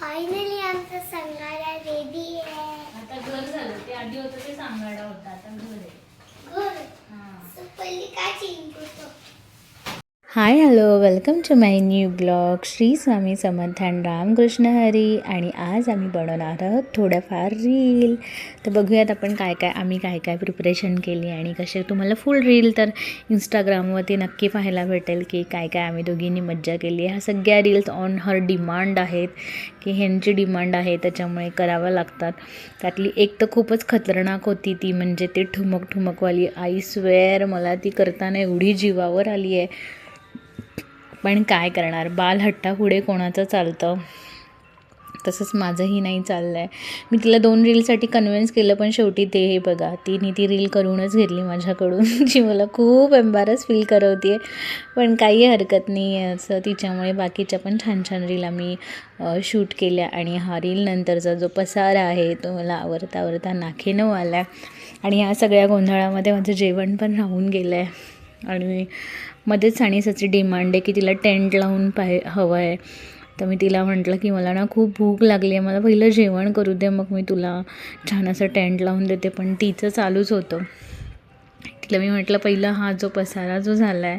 Finally आमचा संगारा ready आहे. आता घर झालं ते आधी होतं ते सांगाडा होता आता घर आहे. घर? हा. So, पहिली काय चेंज होतं hi hello welcome to my new blog Shri Swami Samarth Ramkrishna Hari आणि आज आम्ही बनवणार आहोत थोडंफार रील तर बघूयात आपण काय काय आम्ही काय काय प्रिपरेशन केली आणि कसे तुम्हाला फुल रील तर इंस्टाग्रामवरती नक्की पाहायला भेटेल की काय काय आम्ही दोघींनी मज्जा केली. ह्या सगळ्या रील्स ऑन हर डिमांड आहेत की ह्यांची डिमांड आहे त्याच्यामुळे कराव्या लागतात. त्यातली एक तर खूपच खतरनाक होती ती म्हणजे ती ठुमक ठुमकवाली आई स्वेअर मला ती करताना एवढी जीवावर आली आहे पण काय करणार? बालहट्टा पुढे कोणाचं चालतं? तसंच माझंही नाही चाललं आहे मी तिला दोन रीलसाठी कन्व्हिन्स केलं पण शेवटी ते हे बघा तिने ती रील करूनच घेतली माझ्याकडून जी मला खूप एम्बॅरस फील करवते आहे पण काही हरकत नाही आहे असं तिच्यामुळे. बाकीच्या पण छान छान रील आम्ही शूट केल्या आणि हा रील नंतरचा जो पसारा आहे तो मला आवरता आवरता नाखेनं आला आहे आणि ह्या सगळ्या गोंधळामध्ये माझं जेवण पण राहून गेलं आहे आणि मध्येच साणीसाची डिमांड आहे की तिला टेंट लावून पाहि हवं आहे तर मी तिला म्हटलं की मला ना खूप भूक लागली आहे मला पहिलं जेवण करू दे मग मी तुला छान असं टेंट लावून देते. पण तिचं चालूच होतं. तिला मी म्हटलं पहिलं हा जो पसारा जो झाला आहे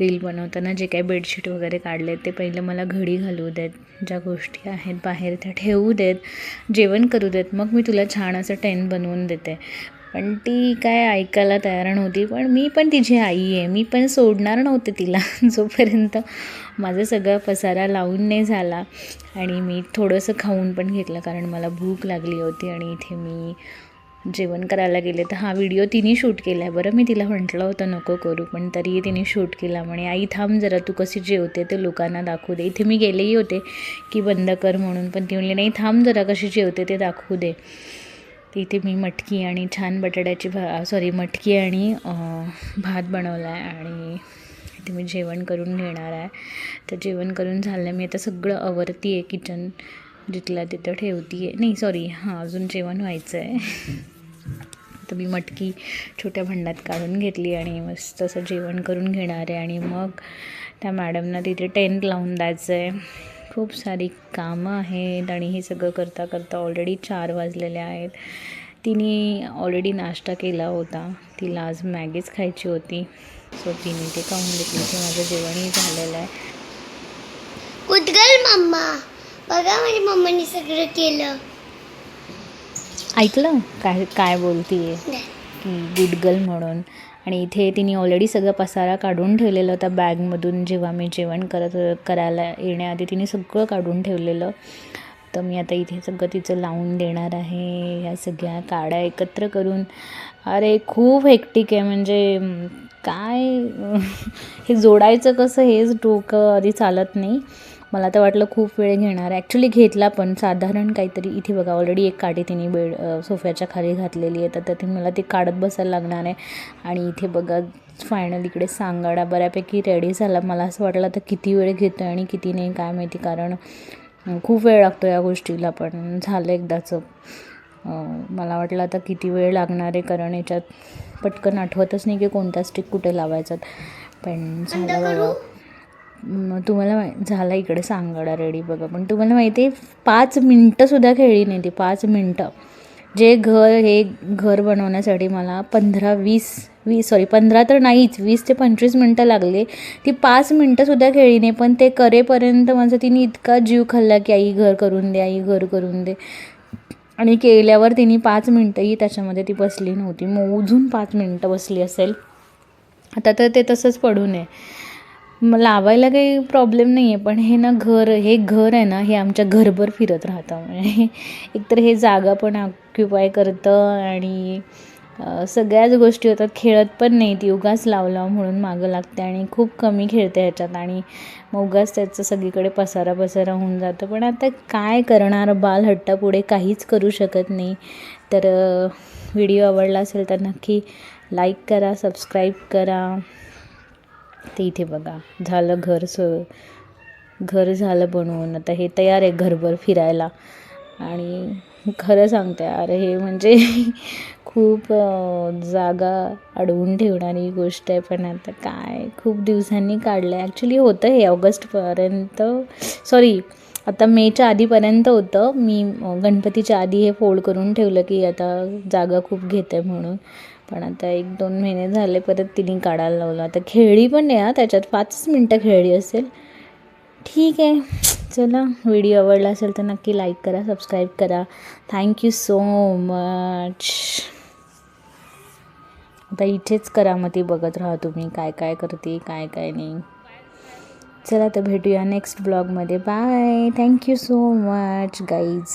रील बनवताना जे काही बेडशीट वगैरे काढले ते पहिलं मला घडी घालू देत. ज्या गोष्टी आहेत बाहेर त्या ठेवू देत. जेवण करू देत. मग मी तुला छान असं टेंट बनवून देते. पण ती काय ऐकायला तयार नव्हती. पण मी पण तिची आई आहे. मी पण सोडणार नव्हते तिला. जोपर्यंत माझा सगळा पसारा लावून नाही झाला आणि मी थोडंसं खाऊन पण घेतलं कारण मला भूक लागली होती आणि इथे मी जेवण करायला गेले तर हा व्हिडिओ तिने शूट केला आहे बरं मी तिला म्हटलं होतं नको करू. पण तरीही तिने शूट केला. म्हणे आई थांब जरा तू कशी जेवते ते लोकांना दाखवू दे. इथे मी गेलेही होते की बंद कर म्हणून. पण ती म्हणली नाही थांब जरा कशी जेवते ते दाखवू दे. तर इथे मी मटकी आणि छान बटाट्याची भा सॉरी मटकी आणि भात बनवला आहे आणि इथे मी जेवण करून घेणार आहे. तर जेवण करून झालं मी आता सगळं आवरती आहे किचन जिथला तिथं ठेवती आहे नाही सॉरी हां अजून जेवण व्हायचं आहे तर मी मटकी छोट्या भांड्यात काढून घेतली आणि मस्त असं जेवण करून घेणार आहे आणि मग त्या मॅडमना तिथे टेंट लावून द्यायचं आहे खूप सारी कामं आहेत आणि हे सगळं करता करता ऑलरेडी चार वाजलेले आहेत. तिने ऑलरेडी नाश्ता केला होता. तिला आज मॅगीच खायची होती. सो तिने ते खाऊन घेतली की माझं जेवणही झालेलं आहे. उद्गल मम्मा बघा माझ्या मम्माने सगळं केलं. ऐकलं? काय काय बोलतीये? की गुड गर्ल म्हणून. आणि इथे तिने ऑलरेडी सगळं पसारा काढून ठेवलेलं होता बॅगमधून जेव्हा मी जेवण करत करायला येण्याआधी तिने सगळं काढून ठेवलेलं. तर मी आता इथे सगळं तिचं लावून देणार आहे या सगळ्या काड्या एकत्र करून. अरे खूप हेक्टिक आहे म्हणजे काय? हे जोडायचं कसं? हेच डोकं आधी चालत नाही. मला तर वाटलं खूप वेळ घेणार. आहे ॲक्च्युली घेतला पण. साधारण काहीतरी इथे बघा ऑलरेडी एक काडी तिने बेड सोफ्याच्या खाली घातलेली आहे. तर त्यातून मला ती काढत बसायला लागणार आहे. आणि इथे बघा फायनल इकडे सांगाडा बऱ्यापैकी रेडी झाला. मला असं वाटलं तर किती वेळ घेतो आणि किती नाही काय माहिती. कारण खूप वेळ लागतो या गोष्टीला पण. झालं एकदाचं. मला वाटलं आता किती वेळ लागणार आहे. कारण याच्यात पटकन आठवतच नाही की कोणता स्टिक कुठे लावायचा. पण झालं बघा तुम्हाला माहि झाला इकडे सांगाडा रेडी बघा. पण तुम्हाला माहिती आहे पाच मिनटंसुद्धा खेळली नाही ती पाच मिनटं. जे घर हे घर बनवण्यासाठी मला पंधरा वीस वीस सॉरी पंधरा तर नाहीच वीस ते पंचवीस मिनटं लागले. ती पाच मिनटंसुद्धा खेळली नाही पण ते करेपर्यंत माझा तिने इतका जीव खाल्ला की आई घर करून दे आई घर करून दे. आणि केल्यावर तिने पाच मिनटंही त्याच्यामध्ये ती बसली नव्हती. मोजून पाच मिनटं बसली असेल. आता तर ते तसंच पडू नये. मग लावायला काही प्रॉब्लेम नाही आहे पण हे ना घर हे घर आहे ना हे आमच्या घरभर फिरत राहतं. म्हणजे एकतर हे जागा पण ऑक्युपाय करतं आणि सगळ्याच गोष्टी होतात. खेळत पण नाही ती उगाच लावला म्हणून मागं लागते आणि खूप कमी खेळते ह्याच्यात. आणि मग उगाच त्याचं सगळीकडे पसारा पसारा होऊन जातं. पण आता काय करणार? बाल हट्टापुढे काहीच करू शकत नाही. तर व्हिडिओ आवडला असेल तर नक्की लाईक करा सबस्क्राईब करा. ते इथे बघा. झालं घर स घर झालं बनवून. आता हे तयार आहे घरभर फिरायला. आणि खरं सांगते अरे हे म्हणजे खूप जागा अडवून ठेवणारी गोष्ट आहे. पण आता काय खूप दिवसांनी काढलं आहे ॲक्च्युली होतं हे ऑगस्टपर्यंत. सॉरी आता मेच्या आधीपर्यंत होतं. मी गणपतीच्या आधी हे फोल्ड करून ठेवलं की आता जागा खूप घेते म्हणून. पण आता एक दोन महिने झाले परत तिने काढायला लावलं. आता खेळली पण नाही हा त्याच्यात पाचच मिनटं खेळली असेल. ठीक आहे. चला व्हिडिओ आवडला असेल तर नक्की लाईक करा सबस्क्राईब करा. थँक्यू सो मच आता इथेच करा मग ती बघत राहा तुम्ही काय काय करते काय काय नाही. चला तर भेटूया नेक्स्ट ब्लॉगमध्ये bye thank you so much guys